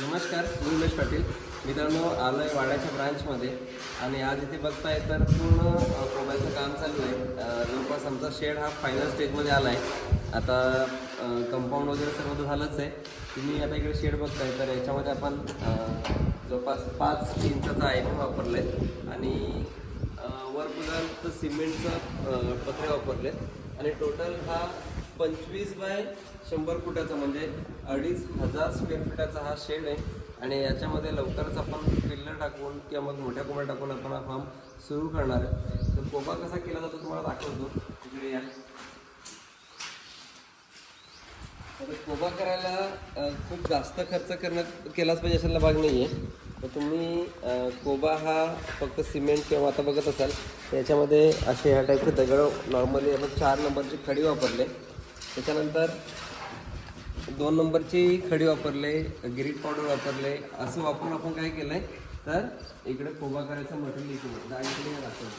नमस्कार मी उमेश पाटील. मित्रांनो आलो आहे वाड्याच्या ब्रांचमध्ये आणि आज इथे बघताय तर पूर्ण अ, कोबायचं काम चालू आहे. जवळपास आमचा शेड हा फायनल स्टेजमध्ये आला आहे आता कंपाऊंड वगैरे सर्व तर झालंच आहे. तुम्ही आता इकडे शेड बघताय तर याच्यामध्ये आपण जवळपास पाच इंचाचा आयटम वापरला आहे आणि वर बघाल तर सिमेंटचं पत्रे वापरले आणि टोटल हा पंचवीस बाय शंभर फुटाचा म्हणजे अडीच हजार स्क्वेअर फुटाचा हा शेड आहे. आणि याच्यामध्ये लवकरच आपण पिल्लर टाकून किंवा मग मोठ्या कोंबड्या टाकून आपण हा फार्म सुरू करणार आहे. तर कोबा कसा केला जातो तुम्हाला दाखवतो. तिकडे या. तर कोबा करायला खूप जास्त खर्च करण्यात केलाच पाहिजे अशाला भाग नाही आहे तर तुम्ही कोबा हा फक्त सिमेंट किंवा आता बघत असाल याच्यामध्ये असे ह्या टाईपचे दगड नॉर्मली आपण चार नंबरची खडी वापरले. त्याच्यानंतर दोन नंबरची खडी वापरले ग्रीट पावडर वापरले असं वापरून आपण काय केलं आहे तर इकडे कोबा करायचं मटेरियल इकडे डाळीकडे दाखवलं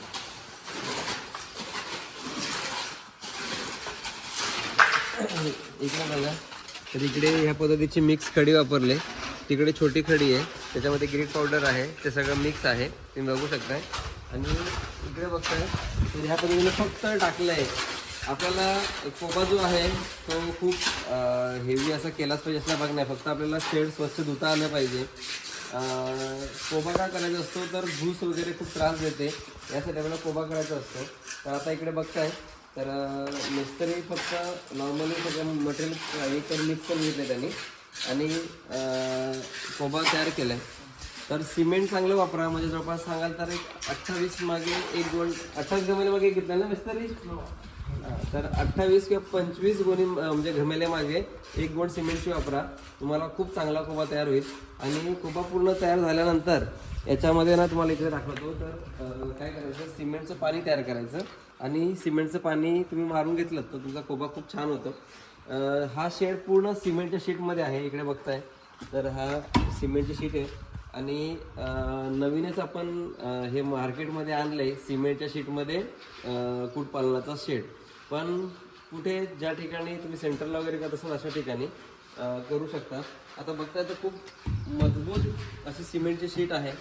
इकडे बघा. तर इकडे ह्या पद्धतीची मिक्स खडी वापरले. तिकडे छोटी खडी आहे. त्याच्यामध्ये ग्रीट पावडर आहे. ते सगळं मिक्स आहे. तुम्ही बघू शकताय. आणि इकडे बघताय. तर ह्या पद्धतीने फक्त टाकलं आहे आपल्याला कोबा जो आहे तो खूप हेवी असा केलाच पाहिजे असला भाग नाही. फक्त आपल्याला शेड स्वच्छ धुता आलं पाहिजे. कोबा का करायचा असतो तर घूस वगैरे खूप त्रास देते. यासाठी आपल्याला कोबा करायचा असतो. तर आता इकडे बघताय तर मिस्त्री फक्त नॉर्मली सगळं मटेरियल एक करून मिक्स करून घेतलं त्यांनी. आणि कोबा तयार केला आहे तर सिमेंट चांगलं वापरा. म्हणजे जवळपास सांगाल तर एक अठ्ठावीस मागे एक दोन अठ्ठावीस गमेले मागे घेतलं ना मिस्त्री? तर अठ्ठावीस किंवा पंचवीस गुणी म्हणजे घमेल्या मागे एक गोण सिमेंटची वापरा. तुम्हाला खूप चांगला कोबा तयार होईल. आणि कोबा पूर्ण तयार झाल्यानंतर याच्यामध्ये ना तुम्हाला इकडे दाखवतो. तर काय करायचं? सिमेंटचं पाणी तयार करायचं. आणि सिमेंटचं पाणी तुम्ही मारून घेतलं तर तुमचा कोबा खूप छान होतो. हा शेड पूर्ण सिमेंटच्या शीटमध्ये आहे. इकडे बघताय. तर हा सिमेंटची शीट आहे. आणि नवीनच आपण हे मार्केटमध्ये आणलं आहे सिमेंटच्या शीटमध्ये कुटपालनाचा कुक्कुटपालनाचा शेड. पण कुठे ज्या ठिकाणी तुम्ही सेंटरला वगैरे करत असाल अशा ठिकाणी करू शकता. आता बघताय तर खूप मजबूत अशी सिमेंटची शीट आहे.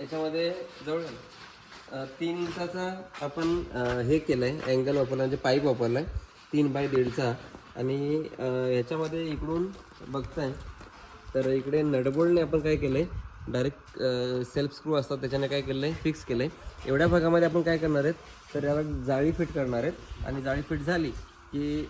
याच्यामध्ये जवळ तीन इंचाचा आपण हे केलं आहे अँगल वापरला म्हणजे पाईप वापरला आहे तीन बाय दीडचा. आणि ह्याच्यामध्ये इकडून बघताय तर इकडे नडबोल्डने आपण काय केलं आहे डायरेक्ट सेल्फ स्क्रू असतात त्याच्याने काय केलं आहे फिक्स केलं आहे एवढ्या भागामध्ये आपण काय करणार आहेत तर याला जाळी फिट करणार आहेत. आणि जाळी फिट झाली की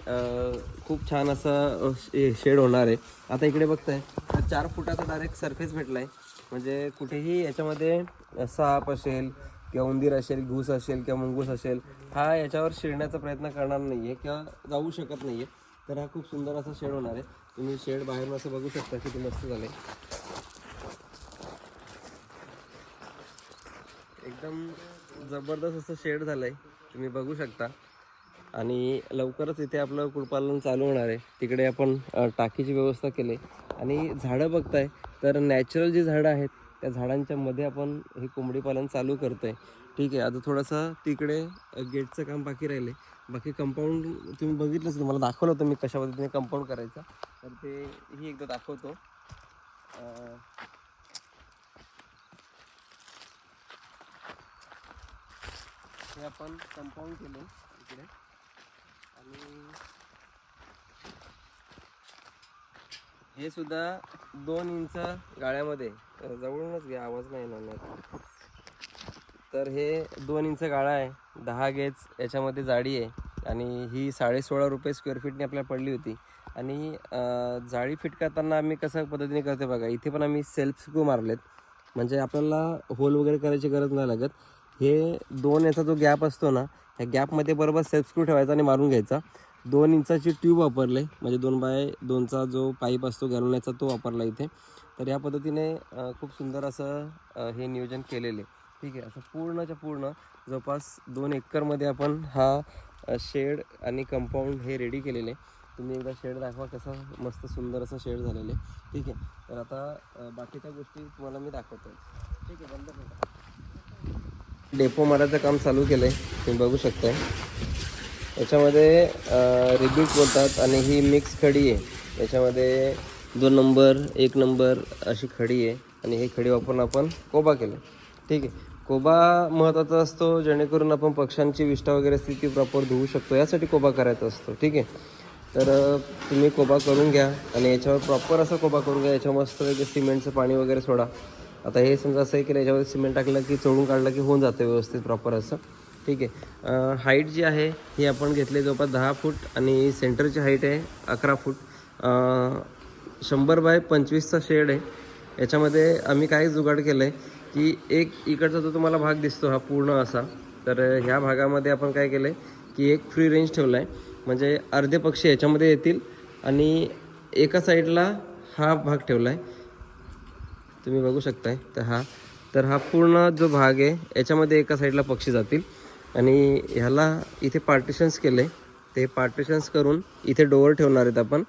खूप छान असं शेड होणार आहे. आता इकडे बघताय तर चार फुटाचा डायरेक्ट सरफेस भेटला आहे म्हणजे कुठेही याच्यामध्ये साप असेल किंवा उंदीर असेल घूस असेल किंवा मुंगूस असेल हा याच्यावर शिरण्याचा प्रयत्न करणार नाही आहे किंवा जाऊ शकत नाही आहे तर हा खूप सुंदर असा शेड होणार आहे. तुम्ही शेड बाहेरून असं बघू शकता किती मस्त झालं आहे एकदम जबरदस्त असं शेड झालं आहे तुम्ही बघू शकता. आणि लवकरच इथे आपलं कुळपालन चालू होणार आहे. तिकडे आपण टाकीची व्यवस्था केली. आणि झाडं बघताय तर नॅचरल जी झाडं आहेत त्या झाडांच्या मध्ये आपण हे कोंबडी पालन चालू करतोय. ठीक आहे आता थोडंसं तिकडे गेटचं काम बाकी राहिले. बाकी कंपाऊंड तुम्ही बघितलंच तुम्हाला दाखवलं होतं मी कशा पद्धतीने कंपाऊंड करायचं. तर ते ही एकदा दाखवतो. हे आपण कंपाऊंड केलं इकडे. आणि हे सुद्धा दोन इंच गाळ्यामध्ये. जवळूनच घ्या आवाज नाही येणार नाही. तर हे दोन इंच गाळा आहे. दहा गेज याच्यामध्ये जाडी आहे. आणि ही साडे सोळा रुपये स्क्वेअर फीटने आपल्याला पडली होती. आणि जाळी फिट करताना आम्ही कसं पद्धतीने करते बघा. इथे पण आम्ही सेल्फ स्क्रू मारलेत. म्हणजे आपल्याला होल वगैरे करायची गरज नाही लागत. हे दोन याचा जो गॅप असतो ना त्या गॅपमध्ये बरोबर सेल्फ स्क्रू ठेवायचा आणि मारून घ्यायचा. दोन इंचाची ट्यूब वापरले म्हणजे दोन बाय दोनचा जो पाईप असतो घालण्याचा तो वापरला इथे. तर या पद्धतीने खूप सुंदर असं हे नियोजन केलेले ठीक आहे असं पूर्णच्या पूर्ण जवळपास दोन एकरमध्ये आपण हा शेड आणि कंपाऊंड हे रेडी केलेले तुम्ही एकदा शेड दाखवा कसं मस्त सुंदर असं शेड झालेलं आहे. ठीक आहे तर आता बाकीच्या गोष्टी तुम्हाला मी दाखवतो ठीक आहे बंद करा. डेपो मारायचं काम चालू केलं आहे तुम्ही बघू शकता याच्यामध्ये रिबीट बोलतात आणि ही मिक्स खडी आहे. याच्यामध्ये दोन नंबर एक नंबर अशी खडी आहे आणि ही खडी वापरून आपण कोबा केलं. ठीक आहे. कोबा महत्त्वाचा असतो जेणेकरून आपण पक्ष्यांची विष्ठा वगैरे असते ती प्रॉपर धुवू शकतो. यासाठी कोबा करायचा असतो. ठीक आहे. तर तुम्ही कोबा करून घ्या आणि याच्यावर प्रॉपर असा कोबा करून घ्या. याच्यावर मस्त सिमेंटचं पाणी वगैरे सोडा. आता हे समजा असं आहे की याच्यामध्ये सिमेंट टाकलं की चोळून काढलं की होऊन जातं व्यवस्थित प्रॉपर असं. ठीक आहे. हाईट जी आहे ही आपण घेतली जवळपास दहा फूट आणि सेंटरची हाईट आहे अकरा फूट. शंभर बाय पंचवीसचा शेड आहे. याच्यामध्ये आम्ही काय जुगाड केलं आहे की एक इकडचा जो तुम्हाला भाग दिसतो हा पूर्ण असा तर ह्या भागामध्ये आपण काय केलं आहे की एक फ्री रेंज ठेवला आहे म्हणजे अर्धे पक्षी याच्यामध्ये येतील आणि एका साईडला हा भाग ठेवला आहे तुम्ही बघू शकताय. तर हा तर हा पूर्ण जो भाग आहे याच्यामध्ये एका साईडला पक्षी जातील. आणि ह्याला इथे पार्टिशन्स केले ते पार्टिशन्स करून इथे डोअर ठेवणार आहेत आपण.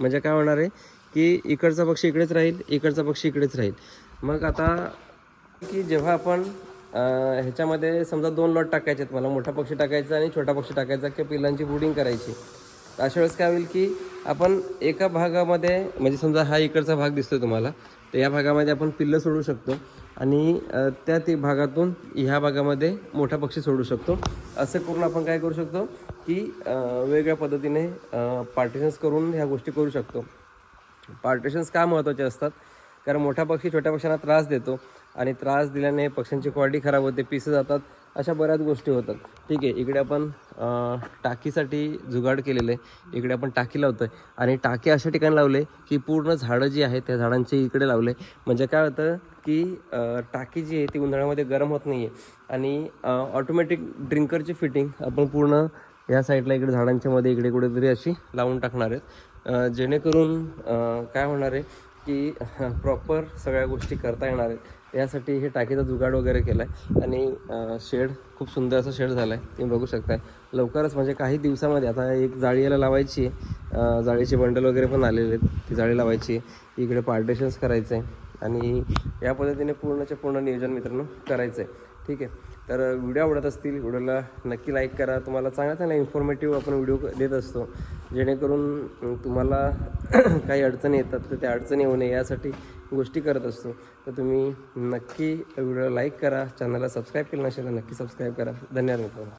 म्हणजे काय होणार आहे की इकडचा पक्षी इकडेच राहील इकडचा पक्षी इकडेच राहील. मग आता की जेव्हा आपण ह्याच्यामध्ये समजा दोन लॉट टाकायचे आहेत मला मोठा पक्षी टाकायचा आणि छोटा पक्षी टाकायचा किंवा पिल्लांची बुडिंग करायची अशा वेळेस काय होईल की आपण एका भागामध्ये म्हणजे समजा हा इकडचा भाग दिसतो तुम्हाला तर या भागामध्ये आपण पिल्लं सोडू शकतो आणि त्या ती भागातून ह्या भागामध्ये मोठा पक्षी सोडू शकतो. असं करून आपण काय करू शकतो की वेगळ्या वेगवेगळ्या पद्धतीने पार्टिशन्स करून ह्या गोष्टी करू शकतो. पार्टिशन्स का महत्त्वाचे असतात? कारण मोठा पक्षी छोट्या पक्ष्यांना त्रास देतो आणि त्रास दिल्याने पक्ष्यांची क्वालिटी खराब होते पिसं जातात अशा बऱ्याच गोष्टी होतात. ठीक आहे इकडे आपण टाकीसाठी जुगाड केलेलं आहे. इकडे आपण टाकी लावतो आहे आणि टाकी अशा ठिकाणी लावले की पूर्ण झाडं जी आहेत त्या झाडांचे इकडे लावले. म्हणजे काय होतं की टाकी जी आहे ती उन्हाळ्यामध्ये गरम होत नाही आहे आणि ऑटोमॅटिक ड्रिंकरची फिटिंग आपण पूर्ण या साईडला इकडे झाडांच्या मध्ये इकडे कुठेतरी अशी लावून टाकणार आहेत. जेणेकरून काय होणार आहे की प्रॉपर सगळ्या गोष्टी करता येणार आहेत. यासाठी हे टाकीचा जुगाड वगैरे केला आहे आणि शेड खूप सुंदर असं शेड झाला आहे तुम्ही बघू शकताय. लवकरच म्हणजे काही दिवसामध्ये आता एक जाळी याला लावायची. आहे जाळीचे बंडल वगैरे पण आलेले आहेत. ती जाळी लावायची. आहे इकडे पार्टेशन्स करायचं आहे आणि या पद्धतीने पूर्णच्या पूर्ण नियोजन मित्रांनो करायचं आहे ठीक आहे. तर व्हिडिओ आवडत असतील व्हिडिओला नक्की लाईक करा. तुम्हाला चांगला चांगला इन्फॉर्मेटिव्ह आपण व्हिडिओ देत असतो. जेणेकरून तुम्हाला काही अडचणी येतात तर त्या अडचणी येऊ नये. यासाठी गोष्टी करत असतो तर तुम्ही नक्की व्हिडिओला लाईक करा. चॅनलला सबस्क्राईब केलं नसेल तर नक्की सबस्क्राईब करा. धन्यवाद मित्रांनो.